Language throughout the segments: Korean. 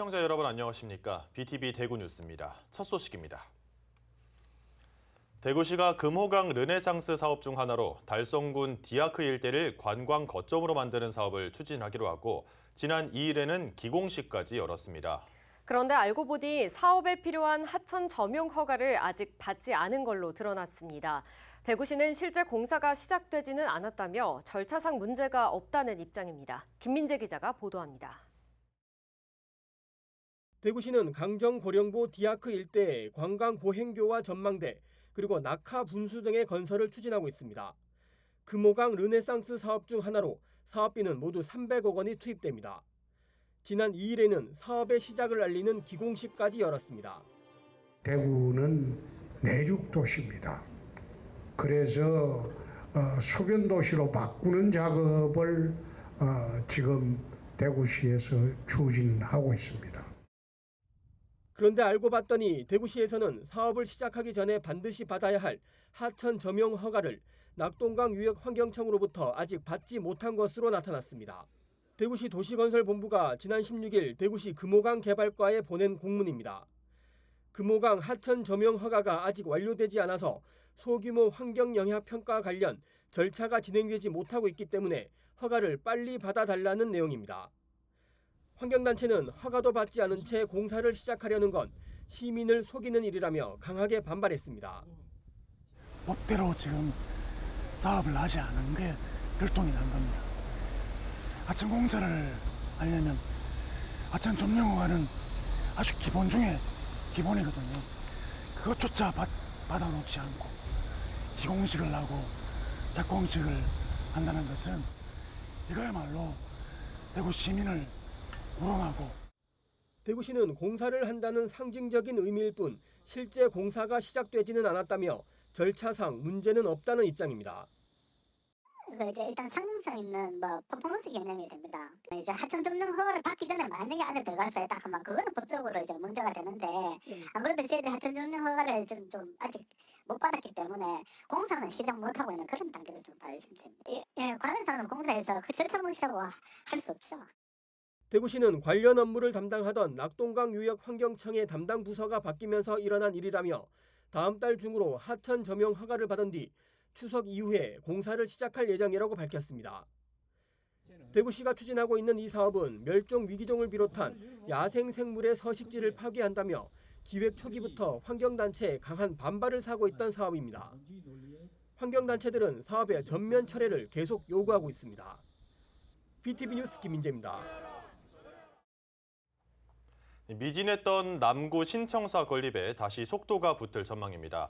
시청자 여러분 안녕하십니까? BTV 대구 뉴스입니다. 첫 소식입니다. 대구시가 금호강 르네상스 사업 중 하나로 달성군 디아크 일대를 관광 거점으로 만드는 사업을 추진하기로 하고 지난 2일에는 기공식까지 열었습니다. 그런데 알고 보니 사업에 필요한 하천 점용 허가를 아직 받지 않은 걸로 드러났습니다. 대구시는 실제 공사가 시작되지는 않았다며 절차상 문제가 없다는 입장입니다. 김민재 기자가 보도합니다. 대구시는 강정 고령보 디아크 일대에 관광 보행교와 전망대 그리고 낙하 분수 등의 건설을 추진하고 있습니다. 금호강 르네상스 사업 중 하나로 사업비는 모두 300억 원이 투입됩니다. 지난 2일에는 사업의 시작을 알리는 기공식까지 열었습니다. 대구는 내륙 도시입니다. 그래서 어, 수변 도시로 바꾸는 작업을 어, 지금 대구시에서 추진하고 있습니다. 그런데 알고 봤더니 대구시에서는 사업을 시작하기 전에 반드시 받아야 할 하천 점용 허가를 낙동강 유역 환경청으로부터 아직 받지 못한 것으로 나타났습니다. 대구시 도시건설본부가 지난 16일 대구시 금호강 개발과에 보낸 공문입니다. 금호강 하천 점용 허가가 아직 완료되지 않아서 소규모 환경 영향 평가 관련 절차가 진행되지 못하고 있기 때문에 허가를 빨리 받아달라는 내용입니다. 환경단체는 허가도 받지 않은 채 공사를 시작하려는 건 시민을 속이는 일이라며 강하게 반발했습니다. 법대로 지금 사업을 하지 않은 게 들통이 난 겁니다. 하천 공사를 하려면 하천 점령허가는 아주 기본 중에 기본이거든요. 그것조차 받, 받아놓지 않고 기공식을 하고 작공식을 한다는 것은 이거야말로 대구 시민을 우롱하고 대구시는 공사를 한다는 상징적인 의미일 뿐 실제 공사가 시작되지는 않았다며 절차상 문제는 없다는 입장입니다. 그 이제 일단 상징성 있는 뭐 퍼포먼스 개념이 됩니다. 이제 하천 점령 허가를 받기 전에 만약에 안에 들어가서 딱 하면 그거는 법적으로 이제 문제가 되는데 아무래도 저희들이 하천 점령 허가를 좀, 좀 아직 못 받았기 때문에 공사는 시작 못 하고 있는 그런 단계로 좀 봐주시면 됩니다. 예, 예 관할사는 공사에서 그 절차 무시하고 할 수 없죠. 대구시는 관련 업무를 담당하던 낙동강 유역 환경청의 담당 부서가 바뀌면서 일어난 일이라며 다음 달 중으로 하천 점용 허가를 받은 뒤 추석 이후에 공사를 시작할 예정이라고 밝혔습니다. 대구시가 추진하고 있는 이 사업은 멸종 위기종을 비롯한 야생 생물의 서식지를 파괴한다며 기획 초기부터 환경단체에 강한 반발을 사고 있던 사업입니다. 환경단체들은 사업의 전면 철회를 계속 요구하고 있습니다. BTV 뉴스 김민재입니다. 미진했던 남구 신청사 건립에 다시 속도가 붙을 전망입니다.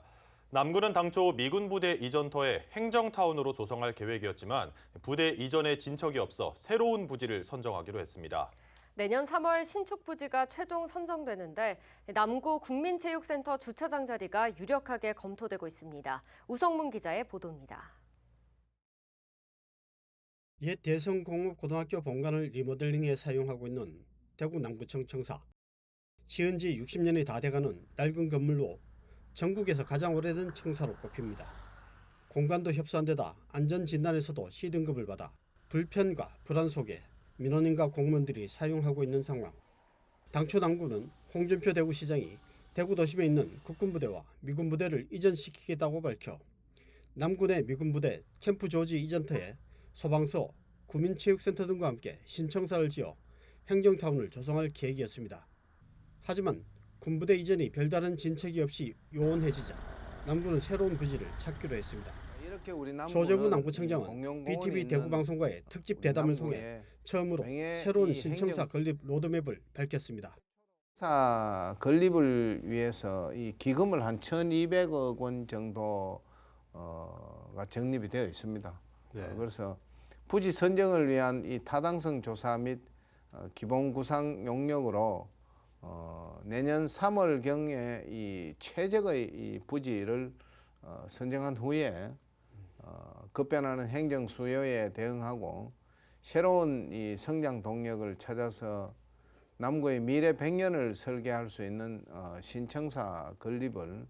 남구는 당초 미군 부대 이전터에 행정타운으로 조성할 계획이었지만 부대 이전에 진척이 없어 새로운 부지를 선정하기로 했습니다. 내년 3월 신축 부지가 최종 선정되는데 남구 국민체육센터 주차장 자리가 유력하게 검토되고 있습니다. 우성문 기자의 보도입니다. 옛 대성공업고등학교 본관을 리모델링해 사용하고 있는 대구 남구청 청사. 지은 지 60년이 다 돼가는 낡은 건물로 전국에서 가장 오래된 청사로 꼽힙니다. 공간도 협소한 데다 안전진단에서도 C등급을 받아 불편과 불안 속에 민원인과 공무원들이 사용하고 있는 상황. 당초 남구는 홍준표 대구시장이 대구 도심에 있는 국군부대와 미군부대를 이전시키겠다고 밝혀 남군의 미군부대 캠프 조지 이전터에 소방서, 구민체육센터 등과 함께 신청사를 지어 행정타운을 조성할 계획이었습니다. 하지만 군부대 이전이 별다른 진척이 없이 요원해지자 남구는 새로운 부지를 찾기로 했습니다. 이렇게 우리 조재구 남구청장은 BTV 대구 방송과의 특집 대담을 통해 처음으로 새로운 이 신청사 행정- 건립 로드맵을 밝혔습니다. 사 건립을 위해서 이 기금을 한 1,200억 원 정도가 적립이 되어 있습니다. 네. 어, 그래서 부지 선정을 위한 이 타당성 조사 및 어, 기본 구상 용역으로 어, 내년 3월 경에 이 최적의 이 부지를 어, 선정한 후에 어, 급변하는 행정 수요에 대응하고 새로운 이 성장 동력을 찾아서 남구의 미래 100년을 설계할 수 있는 어, 신청사 건립을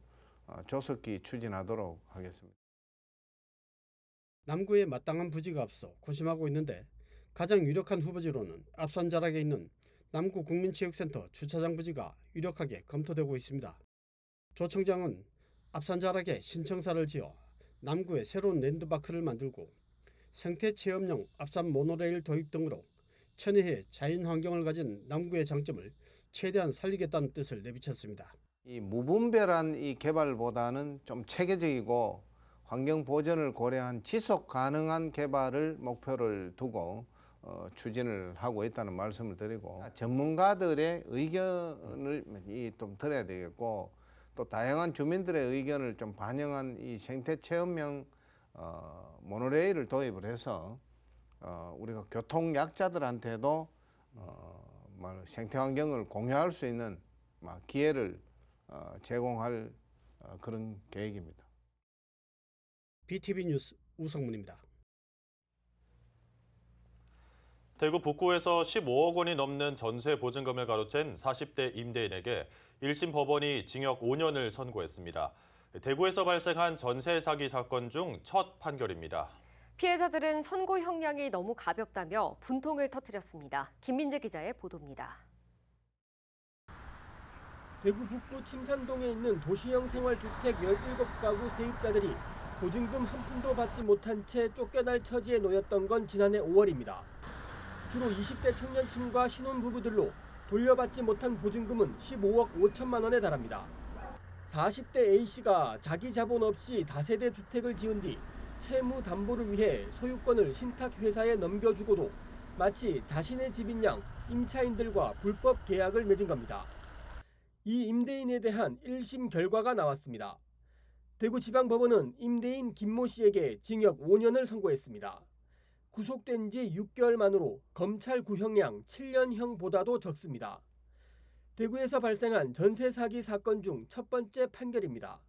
어, 조속히 추진하도록 하겠습니다. 남구에 마땅한 부지가 없어 고심하고 있는데 가장 유력한 후보지로는 앞선 자락에 있는 남구 국민체육센터 주차장 부지가 유력하게 검토되고 있습니다. 조 청장은 앞산 자락에 신청사를 지어 남구에 새로운 랜드마크를 만들고 생태 체험용 앞산 모노레일 도입 등으로 천혜의 자연 환경을 가진 남구의 장점을 최대한 살리겠다는 뜻을 내비쳤습니다. 이 무분별한 이 개발보다는 좀 체계적이고 환경 보전을 고려한 지속 가능한 개발을 목표를 두고 어, 추진을 하고 있다는 말씀을 드리고 전문가들의 의견을 이좀 들어야 되겠고 또 다양한 주민들의 의견을 좀 반영한 이 생태 체험형 어, 모노레일을 도입을 해서 어, 우리가 교통 약자들한테도 어, 말 생태 환경을 공유할 수 있는 막 기회를 어, 제공할 어, 그런 계획입니다. BTV 뉴스 우성문입니다. 대구 북구에서 15억 원이 넘는 전세 보증금을 가로챈 40대 임대인에게 1심 법원이 징역 5년을 선고했습니다. 대구에서 발생한 전세 사기 사건 중 첫 판결입니다. 피해자들은 선고 형량이 너무 가볍다며 분통을 터뜨렸습니다. 김민재 기자의 보도입니다. 대구 북구 침산동에 있는 도시형 생활주택 17가구 세입자들이 보증금 한 푼도 받지 못한 채 쫓겨날 처지에 놓였던 건 지난해 5월입니다. 주로 20대 청년층과 신혼부부들로 돌려받지 못한 보증금은 15억 5천만 원에 달합니다. 40대 A씨가 자기 자본 없이 다세대 주택을 지은 뒤 채무 담보를 위해 소유권을 신탁회사에 넘겨주고도 마치 자신의 집인 양 임차인들과 불법 계약을 맺은 겁니다. 이 임대인에 대한 1심 결과가 나왔습니다. 대구지방법원은 임대인 김모 씨에게 징역 5년을 선고했습니다. 구속된 지 6개월 만으로 검찰 구형량 7년형보다도 적습니다. 대구에서 발생한 전세 사기 사건 중 첫 번째 판결입니다.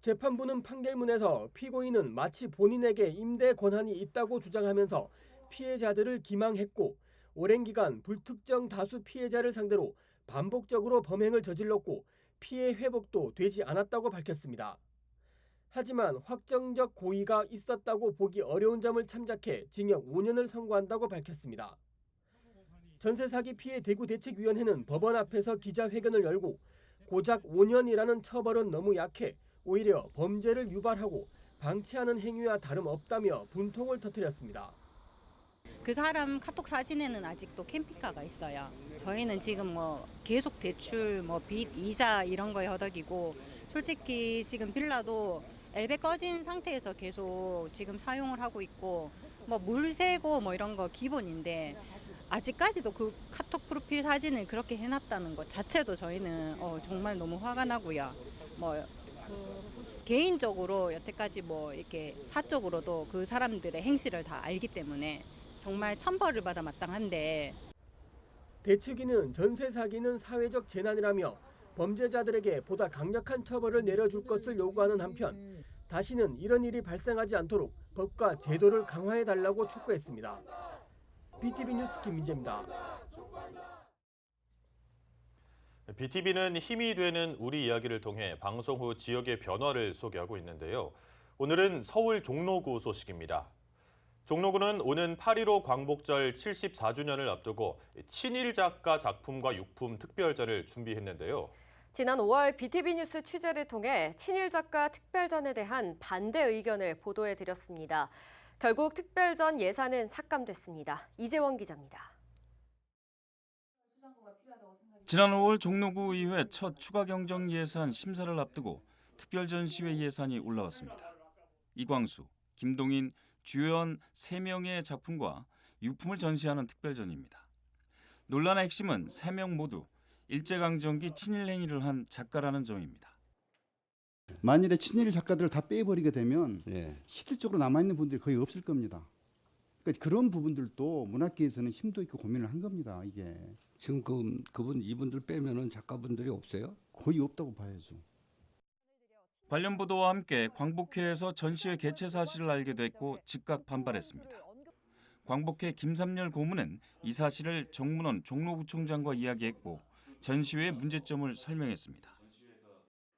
재판부는 판결문에서 피고인은 마치 본인에게 임대 권한이 있다고 주장하면서 피해자들을 기망했고 오랜 기간 불특정 다수 피해자를 상대로 반복적으로 범행을 저질렀고 피해 회복도 되지 않았다고 밝혔습니다. 하지만 확정적 고의가 있었다고 보기 어려운 점을 참작해 징역 5년을 선고한다고 밝혔습니다. 전세 사기 피해 대구 대책위원회는 법원 앞에서 기자회견을 열고 고작 5년이라는 처벌은 너무 약해 오히려 범죄를 유발하고 방치하는 행위와 다름없다며 분통을 터뜨렸습니다. 그 사람 카톡 사진에는 아직도 캠핑카가 있어요. 저희는 지금 뭐 계속 대출, 뭐 빚, 이자 이런 거에 허덕이고 솔직히 지금 빌라도 엘베 꺼진 상태에서 계속 지금 사용을 하고 있고 뭐 물 새고 뭐 이런 거 기본인데 아직까지도 그 카톡 프로필 사진을 그렇게 해놨다는 것 자체도 저희는 어, 정말 너무 화가 나고요. 뭐그 개인적으로 여태까지 뭐 이렇게 사적으로도 그 사람들의 행실을 다 알기 때문에 정말 천벌을 받아 마땅한데 대책위는 전세 사기는 사회적 재난이라며 범죄자들에게 보다 강력한 처벌을 내려줄 것을 요구하는 한편 다시는 이런 일이 발생하지 않도록 법과 제도를 강화해 달라고 촉구했습니다. BTV 뉴스 김민재입니다. BTV는 힘이 되는 우리 이야기를 통해 방송 후 지역의 변화를 소개하고 있는데요. 오늘은 서울 종로구 소식입니다. 종로구는 오는 8.15 광복절 74주년을 앞두고 친일 작가 작품과 유품 특별전을 준비했는데요. 지난 5월 BTV 뉴스 취재를 통해 친일 작가 특별전에 대한 반대 의견을 보도해 드렸습니다. 결국 특별전 예산은 삭감됐습니다. 이재원 기자입니다. 지난 5월 종로구 의회 첫 추가 경정 예산 심사를 앞두고 특별 전 시회 예산이 올라왔습니다. 이광수, 김동인, 주연 3명의 작품과 유품을 전시하는 특별전입니다. 논란의 핵심은 3명 모두 일제강점기 친일 행위를 한 작가라는 점입니다. 만일에 친일 작가들을 다 빼버리게 되면 예. 실질적으로 남아있는 분들이 거의 없을 겁니다. 그러니까 그런 부분들도 문학계에서는 힘도 있고 고민을 한 겁니다. 이게 지금 그 그분 이분들 빼면은 작가분들이 없어요? 거의 없다고 봐야죠. 관련 보도와 함께 광복회에서 전시회 개최 사실을 알게 됐고 즉각 반발했습니다. 광복회 김삼열 고문은 이 사실을 정문원 종로구청장과 이야기했고 전시회의 문제점을 설명했습니다.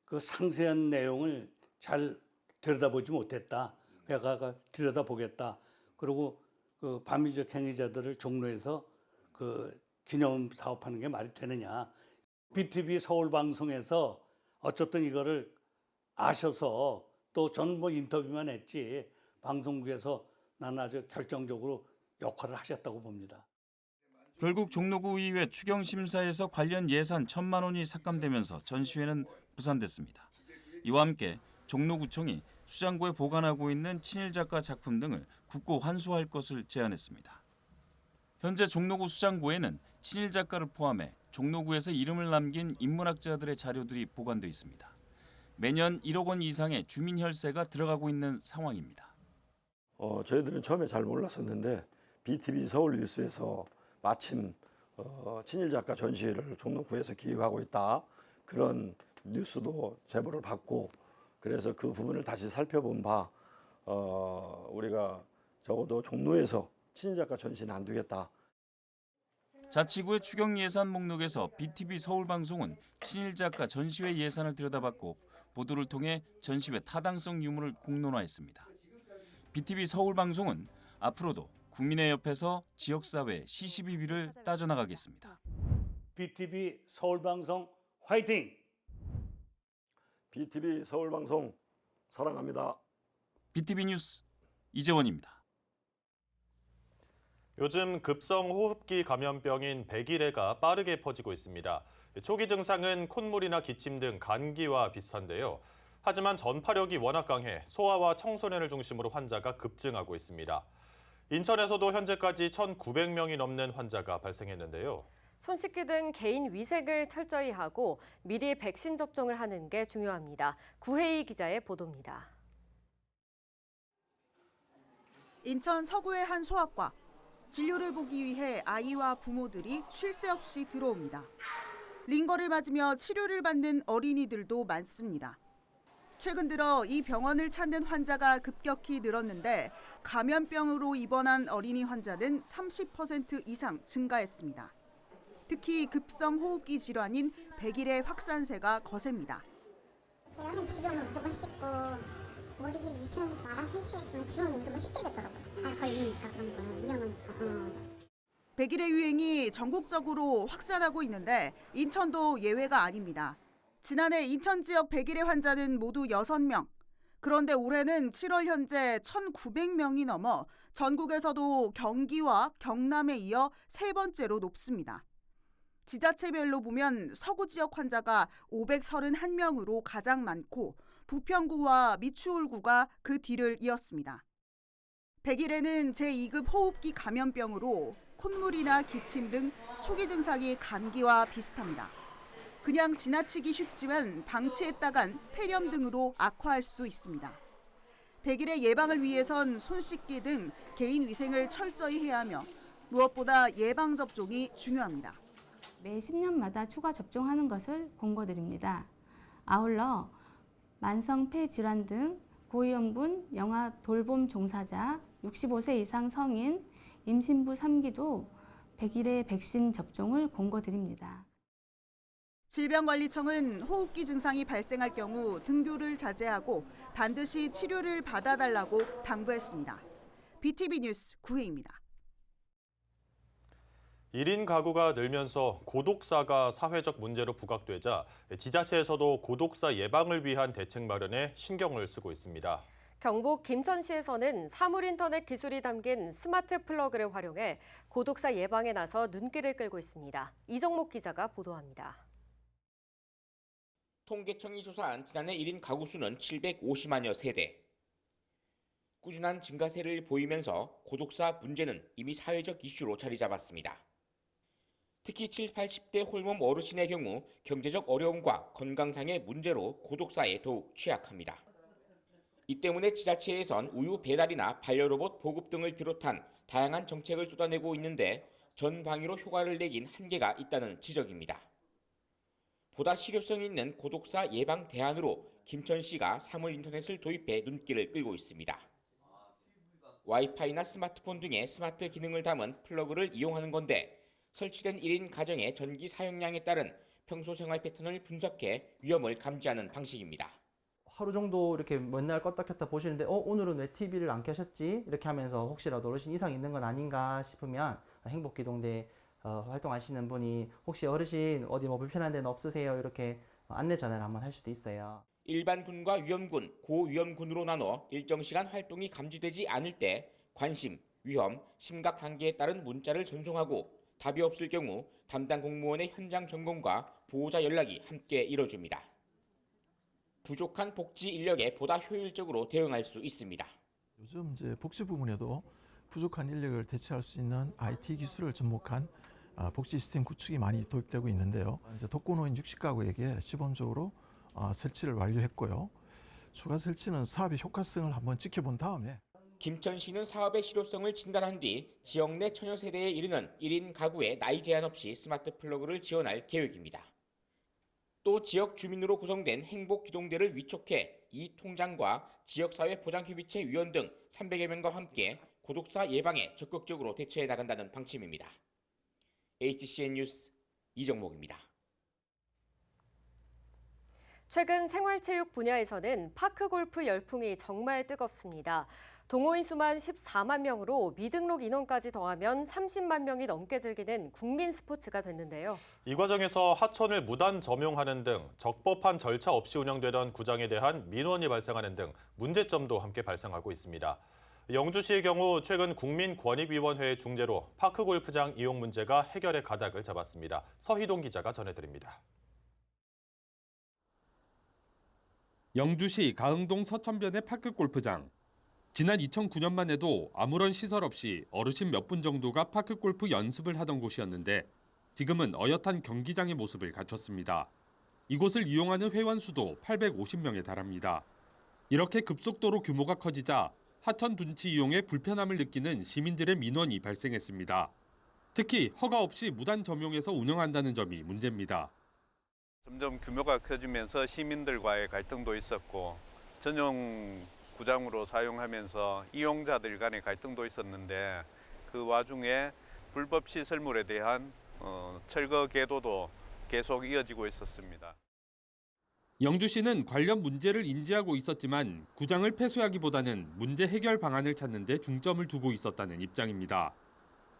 그 상세한 내용을 잘 들여다보지 못했다. 내가 들여다보겠다. 그리고 그 반미적 행위자들을 종로에서 그 기념 사업하는 게 말이 되느냐. BTV 서울 방송에서 어쨌든 이거를 아셔서 또 전 뭐 인터뷰만 했지 방송국에서 나는 아주 결정적으로 역할을 하셨다고 봅니다. 결국 종로구 의회 추경 심사에서 관련 예산 천만 원이 삭감되면서 전시회는 무산됐습니다. 이와 함께 종로구청이 수장고에 보관하고 있는 친일 작가 작품 등을 국고 환수할 것을 제안했습니다. 현재 종로구 수장고에는 친일 작가를 포함해 종로구에서 이름을 남긴 인문학자들의 자료들이 보관돼 있습니다. 매년 1억 원 이상의 주민 혈세가 들어가고 있는 상황입니다. 어, 저희들은 처음에 잘 몰랐었는데 BTV 서울 뉴스에서 마침 어, 친일 작가 전시회를 종로구에서 기획하고 있다 그런 뉴스도 제보를 받고 그래서 그 부분을 다시 살펴본 바 어, 우리가 적어도 종로에서 친일 작가 전시는 안 되겠다. 자치구의 추경 예산 목록에서 BTV 서울방송은 친일 작가 전시회 예산을 들여다봤고 보도를 통해 전시회 타당성 유무를 공론화했습니다. BTV 서울방송은 앞으로도 국민의 옆에서 지역사회 시시비비를 따져나가겠습니다. BTV 서울 방송 화이팅! BTV 서울 방송 사랑합니다. BTV 뉴스 이재원입니다. 요즘 급성 호흡기 감염병인 백일해가 빠르게 퍼지고 있습니다. 초기 증상은 콧물이나 기침 등 감기와 비슷한데요. 하지만 전파력이 워낙 강해 소아와 청소년을 중심으로 환자가 급증하고 있습니다. 인천에서도 현재까지 1,900명이 넘는 환자가 발생했는데요. 손 씻기 등 개인 위생을 철저히 하고 미리 백신 접종을 하는 게 중요합니다. 구혜희 기자의 보도입니다. 인천 서구의 한 소아과. 진료를 보기 위해 아이와 부모들이 쉴 새 없이 들어옵니다. 링거를 맞으며 치료를 받는 어린이들도 많습니다. 최근 들어 이 병원을 찾는 환자가 급격히 늘었는데 감염병으로 입원한 어린이 환자는 30% 이상 증가했습니다. 특히 급성 호흡기 질환인 백일의 확산세가 거셉니다. 한 집에 오면 무조건 씻고 우리 집 유치원에서 알아서 해주시면 집에 오면 무조건 씻게 되더라고요. 잘 걸리니까 그런 거는 위험하니까. 어. 백일의 유행이 전국적으로 확산하고 있는데 인천도 예외가 아닙니다. 지난해 인천 지역 백일의 환자는 모두 6명. 그런데 올해는 7월 현재 1,900명이 넘어 전국에서도 경기와 경남에 이어 세 번째로 높습니다. 지자체별로 보면 서구 지역 환자가 531명으로 가장 많고 부평구와 미추홀구가 그 뒤를 이었습니다. 백일에는 제2급 호흡기 감염병으로 콧물이나 기침 등 초기 증상이 감기와 비슷합니다. 그냥 지나치기 쉽지만 방치했다간 폐렴 등으로 악화할 수도 있습니다. 백일의 예방을 위해선 손 씻기 등 개인 위생을 철저히 해야 하며 무엇보다 예방 접종이 중요합니다. 매 10년마다 추가 접종하는 것을 권고드립니다. 아울러 만성 폐 질환 등 고위험군 영아 돌봄 종사자, 65세 이상 성인, 임신부 3기도 100일의 백신 접종을 권고드립니다. 질병관리청은 호흡기 증상이 발생할 경우 등교를 자제하고 반드시 치료를 받아달라고 당부했습니다. BTV 뉴스 구혜입니다. 1인 가구가 늘면서 고독사가 사회적 문제로 부각되자 지자체에서도 고독사 예방을 위한 대책 마련에 신경을 쓰고 있습니다. 경북 김천시에서는 사물인터넷 기술이 담긴 스마트 플러그를 활용해 고독사 예방에 나서 눈길을 끌고 있습니다. 이정목 기자가 보도합니다. 통계청이 조사한 지난해 1인 가구 수는 750만여 세대. 꾸준한 증가세를 보이면서 고독사 문제는 이미 사회적 이슈로 자리 잡았습니다. 특히 7, 80대 홀몸 어르신의 경우 경제적 어려움과 건강상의 문제로 고독사에 더욱 취약합니다. 이 때문에 지자체에선 우유 배달이나 반려로봇 보급 등을 비롯한 다양한 정책을 쏟아내고 있는데 전 방위로 효과를 내긴 한계가 있다는 지적입니다. 보다 실효성 있는 고독사 예방 대안으로 김천시가 사물 인터넷을 도입해 눈길을 끌고 있습니다. 와이파이나 스마트폰 등의 스마트 기능을 담은 플러그를 이용하는 건데 설치된 1인 가정의 전기 사용량에 따른 평소 생활 패턴을 분석해 위험을 감지하는 방식입니다. 하루 정도 이렇게 맨날 껐다 켰다 보시는데 어 오늘은 왜 TV를 안 켜셨지? 이렇게 하면서 혹시라도 어르신 이상 있는 건 아닌가 싶으면 행복기동대 어, 활동하시는 분이 혹시 어르신 어디 뭐 불편한 데는 없으세요? 이렇게 안내 전화를 한번 할 수도 있어요. 일반군과 위험군, 고위험군으로 나눠 일정 시간 활동이 감지되지 않을 때 관심, 위험, 심각 단계에 따른 문자를 전송하고 답이 없을 경우 담당 공무원의 현장 점검과 보호자 연락이 함께 이뤄집니다. 부족한 복지 인력에 보다 효율적으로 대응할 수 있습니다. 요즘 이제 복지 부문에도 부족한 인력을 대체할 수 있는 IT 기술을 접목한 아, 복지 시스템 구축이 많이 도입되고 있는데요. 이제 독거노인 60가구에게 시범적으로 아, 설치를 완료했고요. 추가 설치는 사업의 효과성을 한번 지켜본 다음에 김천시는 사업의 실효성을 진단한 뒤 지역 내 처녀 세대에 이르는 1인 가구에 나이 제한 없이 스마트 플러그를 지원할 계획입니다. 또 지역 주민으로 구성된 행복 기동대를 위촉해 이 통장과 지역사회 보장협의체 위원 등 300여 명과 함께 고독사 예방에 적극적으로 대처해 나간다는 방침입니다. HCN 뉴스 이정목입니다. 최근 생활체육 분야에서는 파크골프 열풍이 정말 뜨겁습니다. 동호인 수만 14만 명으로 미등록 인원까지 더하면 30만 명이 넘게 즐기는 국민 스포츠가 됐는데요. 이 과정에서 하천을 무단 점용하는 등 적법한 절차 없이 운영되던 구장에 대한 민원이 발생하는 등 문제점도 함께 발생하고 있습니다. 영주시의 경우 최근 국민권익위원회 중재로 파크 골프장 이용 문제가 해결의 가닥을 잡았습니다. 서희동 기자가 전해드립니다. 영주시 가흥동 서천변의 파크 골프장. 지난 2009년만 해도 아무런 시설 없이 어르신 몇 분 정도가 파크 골프 연습을 하던 곳이었는데 지금은 어엿한 경기장의 모습을 갖췄습니다. 이곳을 이용하는 회원 수도 850명에 달합니다. 이렇게 급속도로 규모가 커지자 하천 둔치 이용에 불편함을 느끼는 시민들의 민원이 발생했습니다. 특히 허가 없이 무단 점용해서 운영한다는 점이 문제입니다. 점점 규모가 커지면서 시민들과의 갈등도 있었고 전용 구장으로 사용하면서 이용자들 간의 갈등도 있었는데 그 와중에 불법 시설물에 대한 어, 철거 계도도 계속 이어지고 있었습니다. 영주시는 관련 문제를 인지하고 있었지만 구장을 폐쇄하기보다는 문제 해결 방안을 찾는 데 중점을 두고 있었다는 입장입니다.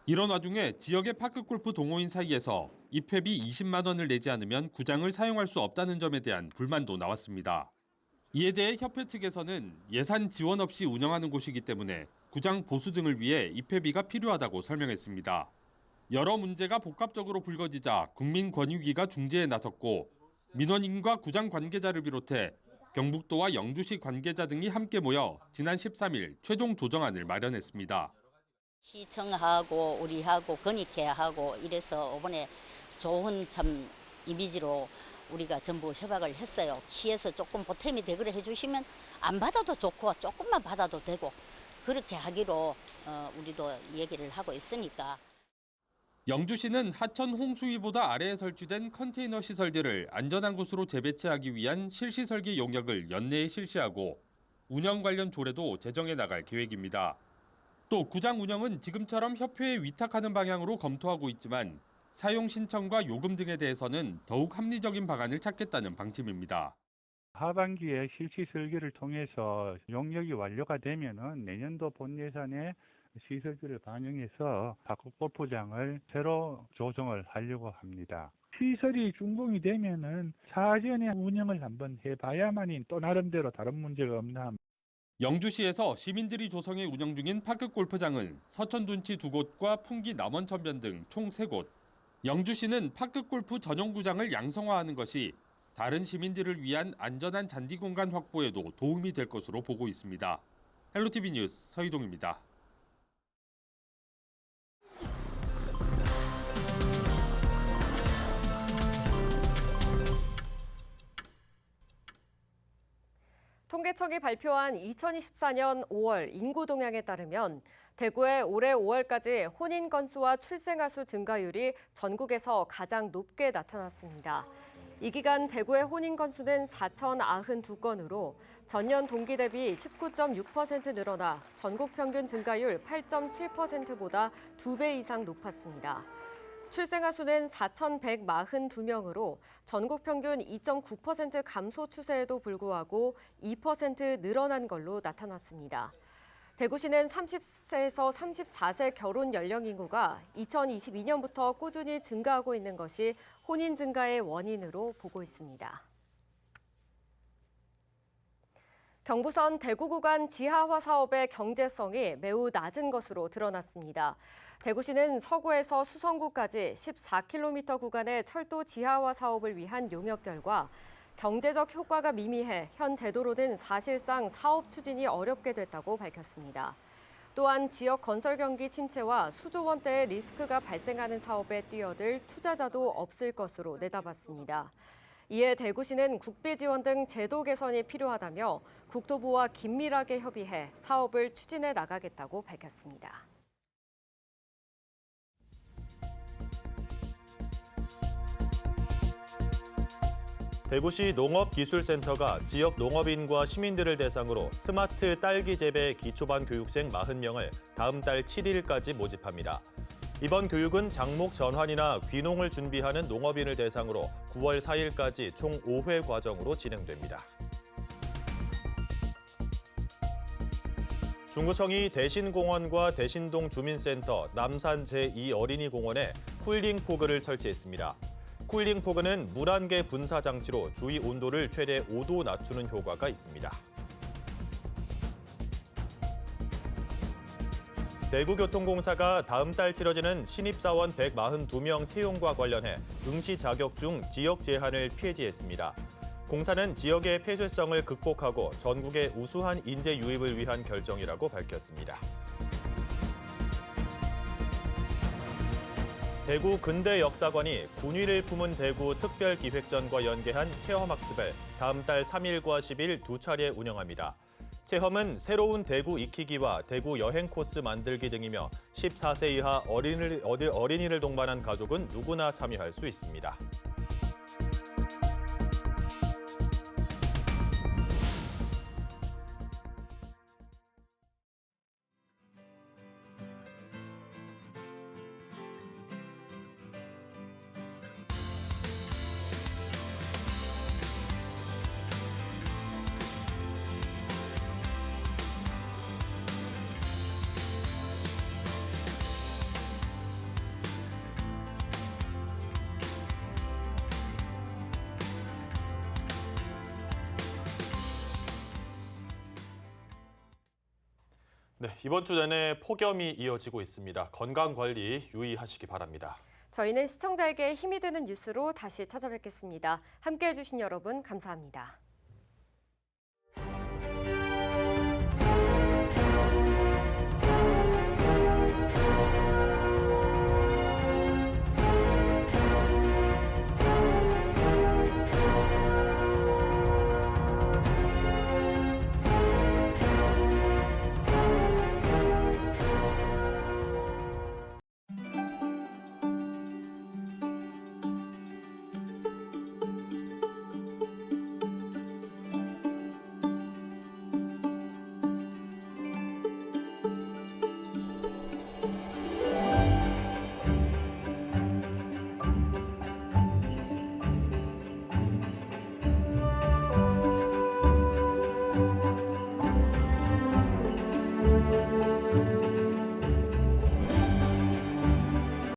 이런 와중에 지역의 파크골프 동호인 사이에서 입회비 20만 원을 내지 않으면 구장을 사용할 수 없다는 점에 대한 불만도 나왔습니다. 이에 대해 협회 측에서는 예산 지원 없이 운영하는 곳이기 때문에 구장 보수 등을 위해 입회비가 필요하다고 설명했습니다. 여러 문제가 복합적으로 불거지자 국민권익위가 중재에 나섰고 민원인과 구장 관계자를 비롯해 경북도와 영주시 관계자 등이 함께 모여 지난 13일 최종 조정안을 마련했습니다. 시청하고 우리하고 건의회하고 이래서 이번에 좋은 참 이미지로 우리가 전부 협약을 했어요. 시에서 조금 보탬이 되그래 해주시면 안 받아도 좋고 조금만 받아도 되고 그렇게 하기로 어, 우리도 얘기를 하고 있으니까. 영주시는 하천 홍수위보다 아래에 설치된 컨테이너 시설들을 안전한 곳으로 재배치하기 위한 실시 설계 용역을 연내에 실시하고 운영 관련 조례도 제정해 나갈 계획입니다. 또 구장 운영은 지금처럼 협회에 위탁하는 방향으로 검토하고 있지만 사용 신청과 요금 등에 대해서는 더욱 합리적인 방안을 찾겠다는 방침입니다. 하반기에 실시 설계를 통해서 용역이 완료가 되면은 내년도 본 예산에 시설비를 반영해서 바쿠 골프장을 새로 조성을 하려고 합니다. 시설이 준공이 되면은 사전에 운영을 한번 해봐야만이 또 나름대로 다른 문제가 없나 영주시에서 시민들이 조성해 운영 중인 파크 골프장은 서천 둔치 두 곳과 풍기 남원천변 등 총 세 곳. 영주시는 파크 골프 전용 구장을 양성화하는 것이 다른 시민들을 위한 안전한 잔디 공간 확보에도 도움이 될 것으로 보고 있습니다. 헬로티비 뉴스 서희동입니다. 통계청이 발표한 2024년 5월 인구 동향에 따르면 대구의 올해 5월까지 혼인 건수와 출생아 수 증가율이 전국에서 가장 높게 나타났습니다. 이 기간 대구의 혼인 건수는 4,092건으로 전년 동기 대비 19.6% 늘어나 전국 평균 증가율 8.7%보다 2배 이상 높았습니다. 출생아 수는 4,142명으로 전국 평균 2.9% 감소 추세에도 불구하고 2% 늘어난 걸로 나타났습니다. 대구시는 30세에서 34세 결혼 연령 인구가 2022년부터 꾸준히 증가하고 있는 것이 혼인 증가의 원인으로 보고 있습니다. 경부선 대구 구간 지하화 사업의 경제성이 매우 낮은 것으로 드러났습니다. 대구시는 서구에서 수성구까지 14km 구간의 철도 지하화 사업을 위한 용역 결과 경제적 효과가 미미해 현 제도로는 사실상 사업 추진이 어렵게 됐다고 밝혔습니다. 또한 지역 건설 경기 침체와 수조 원대의 리스크가 발생하는 사업에 뛰어들 투자자도 없을 것으로 내다봤습니다. 이에 대구시는 국비 지원 등 제도 개선이 필요하다며 국토부와 긴밀하게 협의해 사업을 추진해 나가겠다고 밝혔습니다. 대구시 농업기술센터가 지역 농업인과 시민들을 대상으로 스마트 딸기 재배 기초반 교육생 40명을 다음 달 7일까지 모집합니다. 이번 교육은 장목 전환이나 귀농을 준비하는 농업인을 대상으로 9월 4일까지 총 5회 과정으로 진행됩니다. 중구청이 대신공원과 대신동 주민센터, 남산 제2어린이공원에 쿨링 포그를 설치했습니다. 쿨링포그는 물한개 분사 장치로 주위 온도를 최대 5도 낮추는 효과가 있습니다. 대구교통공사가 다음 달 치러지는 신입사원 142명 채용과 관련해 응시 자격 중 지역 제한을 폐지했습니다. 공사는 지역의 폐쇄성을 극복하고 전국의 우수한 인재 유입을 위한 결정이라고 밝혔습니다. 대구 근대 역사관이 군위를 품은 대구 특별기획전과 연계한 체험학습을 다음 달 3일과 10일 두 차례 운영합니다. 체험은 새로운 대구 익히기와 대구 여행 코스 만들기 등이며 14세 이하 어린이를, 어린이를 동반한 가족은 누구나 참여할 수 있습니다. 네, 이번 주 내내 폭염이 이어지고 있습니다. 건강 관리 유의하시기 바랍니다. 저희는 시청자에게 힘이 되는 뉴스로 다시 찾아뵙겠습니다. 함께해 주신 여러분 감사합니다.